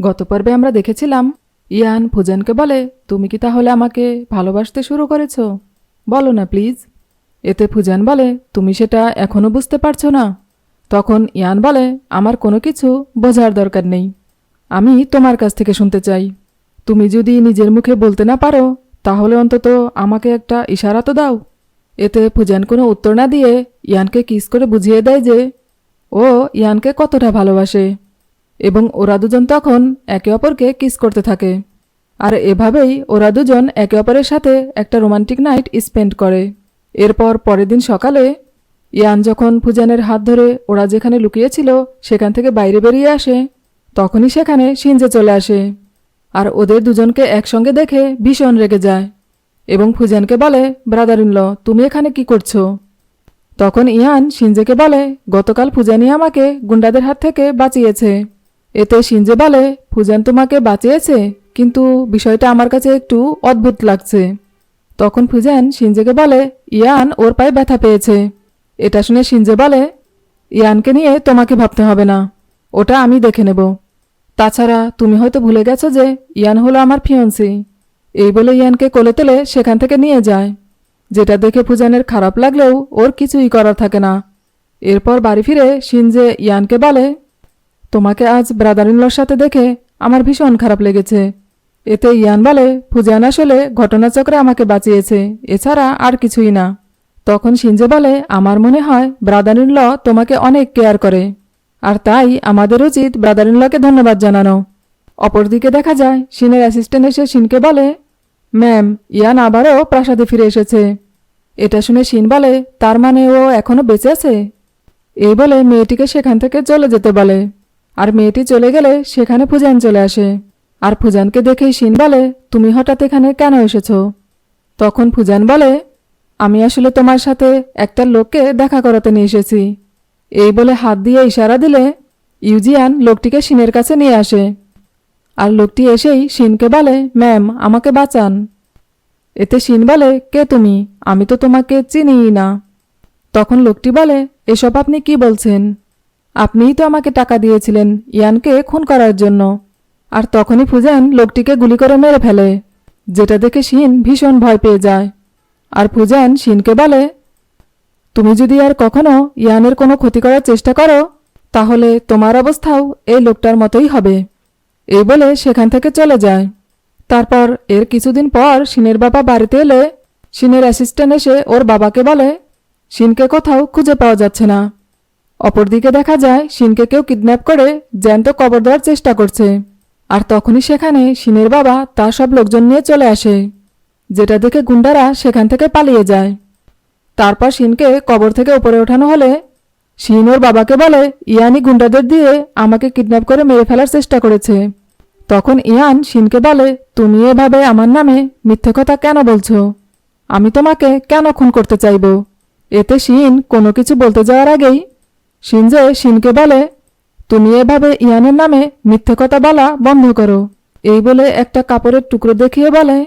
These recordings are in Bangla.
গত পর্বে আমরা দেখেছিলাম, ইয়ান ফুজানকে বলে, তুমি কি তাহলে আমাকে ভালোবাসতে শুরু করেছ? বলো না, প্লিজ। এতে ফুজান বলে, তুমি সেটা এখনও বুঝতে পারছ না। তখন ইয়ান বলে, আমার কোনো কিছু বোঝার দরকার নেই। আমি তোমার কাছ থেকে শুনতে চাই। তুমি যদি নিজের মুখে বলতে না পারো, তাহলে অন্তত আমাকে একটা ইশারা তো দাও। এতে ফুজান কোনো উত্তর না দিয়ে ইয়ানকে কিস করে বুঝিয়ে দেয় যে, ও ইয়ানকে কতটা ভালোবাসে। এবং ওরা দুজন তখন একে অপরকে কিস করতে থাকে। আর এভাবেই ওরা দুজন একে অপরের সাথে একটা রোমান্টিক নাইট স্পেন্ড করে। এরপর পরের দিন সকালে ইয়ান যখন ফুজানের হাত ধরে ওরা যেখানে লুকিয়েছিল সেখান থেকে বাইরে বেরিয়ে আসে, তখনই সেখানে সিনজে চলে আসে। আর ওদের দুজনকে একসঙ্গে দেখে ভীষণ রেগে যায় এবং ফুজানকে বলে ব্রাদার ইনল তুমি এখানে কি করছ? তখন ইয়ান সিনজেকে বলে, গতকাল ফুজানি আমাকে গুন্ডাদের হাত থেকে বাঁচিয়েছে। এতে সিনজে বলে ফুজান তোমাকে বাঁচিয়েছে, কিন্তু বিষয়টা আমার কাছে একটু অদ্ভুত লাগছে। তখন ফুজান সিনজেকে বলে, ইয়ান, ওর পায়ে ব্যথা পেয়েছে। এটা শুনে সিনজে বলে, ইয়ানকে নিয়ে তোমাকে ভাবতে হবে না, ওটা আমি দেখে নেব। তাছাড়া তুমি হয়তো ভুলে গেছো যে ইয়ান হলো আমার ফিয়ন্সি। এই বলে ইয়ানকে কোলে তোলে সেখান থেকে নিয়ে যায়। যেটা দেখে ফুজানের খারাপ লাগলেও ওর কিছুই করার থাকে না। এরপর বাড়ি ফিরে সিনজে ইয়ানকে বলে তোমাকে আজ ব্রাদারিনলর সাথে দেখে আমার ভীষণ খারাপ লেগেছে। এতে ইয়ান বলে ফুজান আসলে ঘটনাচক্রে আমাকে বাঁচিয়েছে, এছাড়া আর কিছুই না। তখন সিনজে বলে, আমার মনে হয় ব্রাদারিন ল তোমাকে অনেক কেয়ার করে। আর তাই আমাদের উচিত ব্রাদারিন লকে ধন্যবাদ জানানো। অপরদিকে দেখা যায়, সিনের অ্যাসিস্ট্যান্ট এসে সিনকে বলে, ম্যাম, ইয়ান আবারও প্রাসাদে ফিরে এসেছে। এটা শুনে সিন বলে, তার মানে ও এখনও বেঁচে আছে? এই বলে মেয়েটিকে সেখান থেকে চলে যেতে বলে। আর মেয়েটি চলে গেলে সেখানে ফুজান চলে আসে। আর ফুজানকে দেখেই সিন বলে, তুমি হঠাৎ এখানে কেন এসেছ? তখন ফুজান বলে, আমি আসলে তোমার সাথে একটা লোককে দেখা করাতে নিয়ে এসেছি। এই বলে হাত দিয়ে ইশারা দিলে ইউজিয়ান লোকটিকে সিনের কাছে নিয়ে আসে। আর লোকটি এসেই সিনকে বলে, ম্যাম, আমাকে বাঁচান। এতে সিন বলে, কে তুমি? আমি তো তোমাকে চিনিই না। তখন লোকটি বলে, এসব আপনি কি বলছেন? আপনিই তো আমাকে টাকা দিয়েছিলেন ইয়ানকে খুন করার জন্য। আর তখনই ফুজান লোকটিকে গুলি করে মেরে ফেলে, যেটা দেখে শিন ভীষণ ভয় পেয়ে যায়। আর ফুজান শিনকে বলে, তুমি যদি আর কখনো ইয়ানের কোনো ক্ষতি করার চেষ্টা করো, তাহলে তোমার অবস্থাও এই লোকটার মতোই হবে। এই বলে সেখান থেকে চলে যায়। তারপর এর কিছুদিন পর শিনের বাবা বাড়িতে এলে শিনের অ্যাসিস্ট্যান্ট এসে ওর বাবাকে বলে, শিনকে কোথাও খুঁজে পাওয়া যাচ্ছে না। অপরদিকে দেখা যায়, শিনকে কেউ কিডন্যাপ করে জ্যান্ত কবর দেওয়ার চেষ্টা করছে। আর তখনই সেখানে শিনের বাবা তার সব লোকজন নিয়ে চলে আসে, যেটা দেখে গুন্ডারা সেখান থেকে পালিয়ে যায়। তারপর শিনকে কবর থেকে উপরে ওঠানো হলে শিন ওর বাবাকে বলে, ইয়ানি গুন্ডাদের দিয়ে আমাকে কিডন্যাপ করে মেরে ফেলার চেষ্টা করেছে। তখন ইয়ান শিনকে বলে, তুমি এভাবে আমার নামে মিথ্যে কথা কেন বলছো? আমি তোমাকে কেন খুন করতে চাইব? এতে শিন কোনো কিছু বলতে যাওয়ার আগেই শিনজে শিনকে বলে, তুমি এভাবে ইয়ানের নামে মিথ্যে কথা বলা বন্ধ করো। এই বলে একটা কাপড়ের টুকরো দেখিয়ে বলে,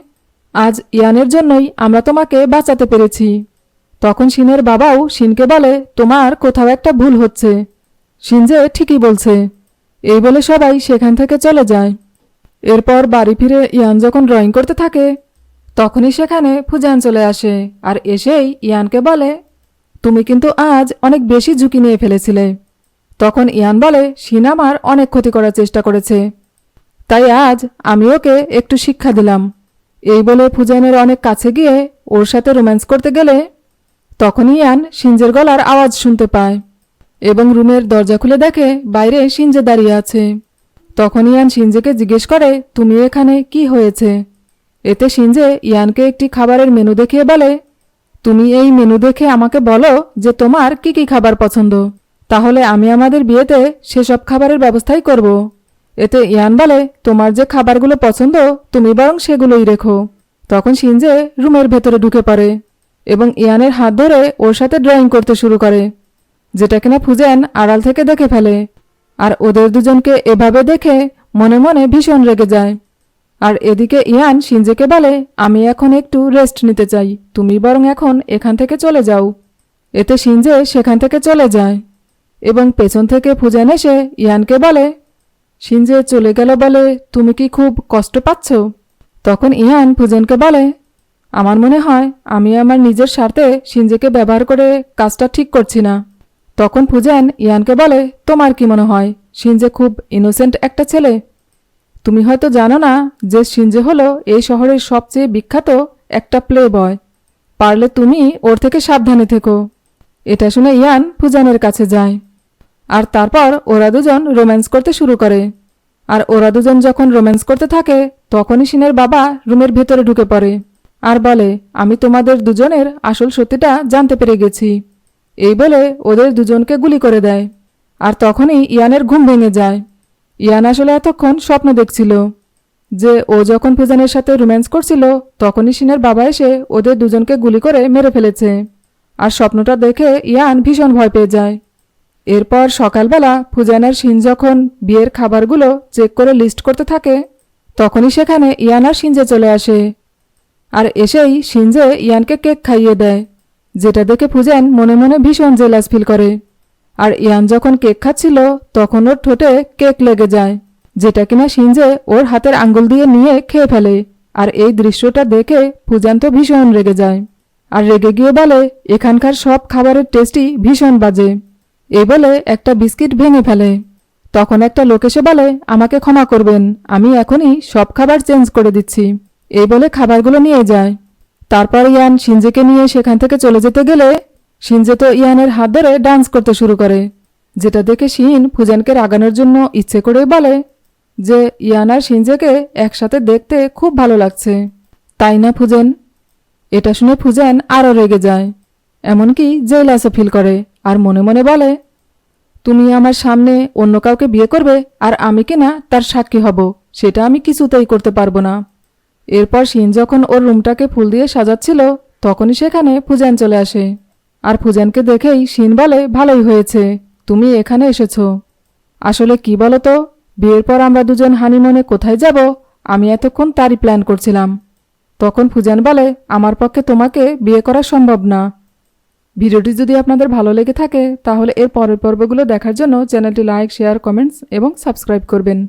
আজ ইয়ানের জন্যই আমরা তোমাকে বাঁচাতে পেরেছি। তখন শিনের বাবাও শিনকে বলে, তোমার কোথাও একটা ভুল হচ্ছে। শিনজে ঠিকই বলছে। এই বলে সবাই সেখান থেকে চলে যায়। এরপর বাড়ি ফিরে ইয়ান যখন ড্রয়িং করতে থাকে, তখনই সেখানে ফুজান চলে আসে আর এসেই ইয়ানকে বলে তুমি কিন্তু আজ অনেক বেশি ঝুঁকি নিয়ে ফেলেছিলে। তখন ইয়ান বলে, শিন আমার অনেক ক্ষতি করার চেষ্টা করেছে। তাই আজ আমি ওকে একটু শিক্ষা দিলাম। এই বলে ফুজানের অনেক কাছে গিয়ে ওর সাথে রোম্যান্স করতে গেলে তখন ইয়ান সিঞ্জের গলার আওয়াজ শুনতে পায় এবং রুমের দরজা খুলে দেখে বাইরে সিঞ্জে দাঁড়িয়ে আছে। তখন ইয়ান সিঞ্জেকে জিজ্ঞেস করে, তুমি এখানে কি হয়েছে? এতে সিঞ্জে ইয়ানকে একটি খাবারের মেনু দেখিয়ে বলে তুমি এই মেনু দেখে আমাকে বলো যে তোমার কি কি খাবার পছন্দ। তাহলে আমি আমাদের বিয়েতে সেসব খাবারের ব্যবস্থাই করব। এতে ইয়ান বলে, তোমার যে খাবারগুলো পছন্দ, তুমি বরং সেগুলোই রেখো। তখন সিনজে রুমের ভেতরে ঢুকে পড়ে এবং ইয়ানের হাত ধরে ওর সাথে ড্রয়িং করতে শুরু করে, যেটা কিনা ফুজেন আড়াল থেকে দেখে ফেলে। আর ওদের দুজনকে এভাবে দেখে মনে মনে ভীষণ রেগে যায়। আর এদিকে ইয়ান সিনজেকে বলে, আমি এখন একটু রেস্ট নিতে চাই। তুমি বরং এখন এখান থেকে চলে যাও। এতে সিনজে সেখান থেকে চলে যায় এবং পেছন থেকে ফুজান এসে ইয়ানকে বলে, সিনজে চলে গেল বলে তুমি কি খুব কষ্ট পাচ্ছ? তখন ইয়ান ফুজেনকে বলে, আমার মনে হয় আমি আমার নিজের স্বার্থে সিনজেকে ব্যবহার করে কাজটা ঠিক করছি না। তখন ফুজেন ইয়ানকে বলে, তোমার কি মনে হয়? সিনজে খুব ইনোসেন্ট একটা ছেলে। তুমি হয়তো জানো না যে সিনজে হলো এই শহরের সবচেয়ে বিখ্যাত একটা প্লে বয় পারলে তুমি ওর থেকে সাবধানে থেকো। এটা শুনে ইয়ান ফুজানের কাছে যায়। আর তারপর ওরা দুজন রোম্যান্স করতে শুরু করে। আর ওরা দুজন যখন রোম্যান্স করতে থাকে, তখনই সিনের বাবা রুমের ভেতরে ঢুকে পড়ে। আর বলে, আমি তোমাদের দুজনের আসল সত্যিটা জানতে পেরে গেছি। এই বলে ওদের দুজনকে গুলি করে দেয়। আর তখনই ইয়ানের ঘুম ভেঙে যায়। ইয়ান আসলে এতক্ষণ স্বপ্ন দেখছিল যে ও যখন ফুজানের সাথে রোম্যান্স করছিল, তখনই সিনের বাবা এসে ওদের দুজনকে গুলি করে মেরে ফেলেছে। আর স্বপ্নটা দেখে ইয়ান ভীষণ ভয় পেয়ে যায়। এরপর সকালবেলা ফুজানের সিন যখন বিয়ের খাবারগুলো চেক করে লিস্ট করতে থাকে, তখনই সেখানে ইয়ান আর সিনজে চলে আসে। আর এসেই সিনজে ইয়ানকে কেক খাইয়ে দেয়, যেটা দেখে ফুজেন মনে মনে ভীষণ জেলাস ফিল করে। আর ইয়ান যখন কেক খাচ্ছিল তখন ওর ঠোঁটে কেক লেগে যায়, যেটা কিনা সিনজে ওর হাতের আঙ্গুল দিয়ে নিয়ে খেয়ে ফেলে। আর এই দৃশ্যটা দেখে ফুজান তো ভীষণ রেগে যায়। আর রেগে গিয়ে বলে, এখানকার সব খাবারের টেস্টই ভীষণ বাজে। এই বলে একটা বিস্কিট ভেঙে ফেলে। তখন একটা লোক এসে বলে, আমাকে ক্ষমা করবেন, আমি এখনই সব খাবার চেঞ্জ করে দিচ্ছি। এই বলে খাবারগুলো নিয়ে যায়। তারপর ইয়ান সিনজেকে নিয়ে সেখান থেকে চলে যেতে গেলে সিনজে তো ইয়ানের হাত ধরে ডান্স করতে শুরু করে, যেটা দেখে শিন ফুজানকে রাগানোর জন্য ইচ্ছে করে বলে যে ইয়ান আর সিনজেকে একসাথে দেখতে খুব ভালো লাগছে। তাই না, ফুজেন? এটা শুনে ফুজেন আরও রেগে যায়, এমনকি জেলাসও ফিল করে আর মনে মনে বলে, তুমি আমার সামনে অন্য কাউকে বিয়ে করবে আর আমি কিনা তার সাক্ষী হব, সেটা আমি কিছুতেই করতে পারব না। এরপর শিন যখন ওর রুমটাকে ফুল দিয়ে সাজাচ্ছিল, তখনই সেখানে ফুজান চলে আসে। আর ফুজানকে দেখেই শিন বলে, ভালোই হয়েছে, তুমি এখানে এসেছ। আসলে কি বলো তো বিয়ের পর আমরা দুজন হানিমনে কোথায় যাব? আমি এতক্ষণ তারই প্ল্যান করছিলাম। তখন ফুজান বলে, আমার পক্ষে তোমাকে বিয়ে করা সম্ভব না। ভিডিওটি যদি আপনাদের ভালো লেগে থাকে, তাহলে এর পরের পর্বগুলো দেখার জন্য চ্যানেলটি লাইক, শেয়ার, কমেন্টস এবং সাবস্ক্রাইব করবেন।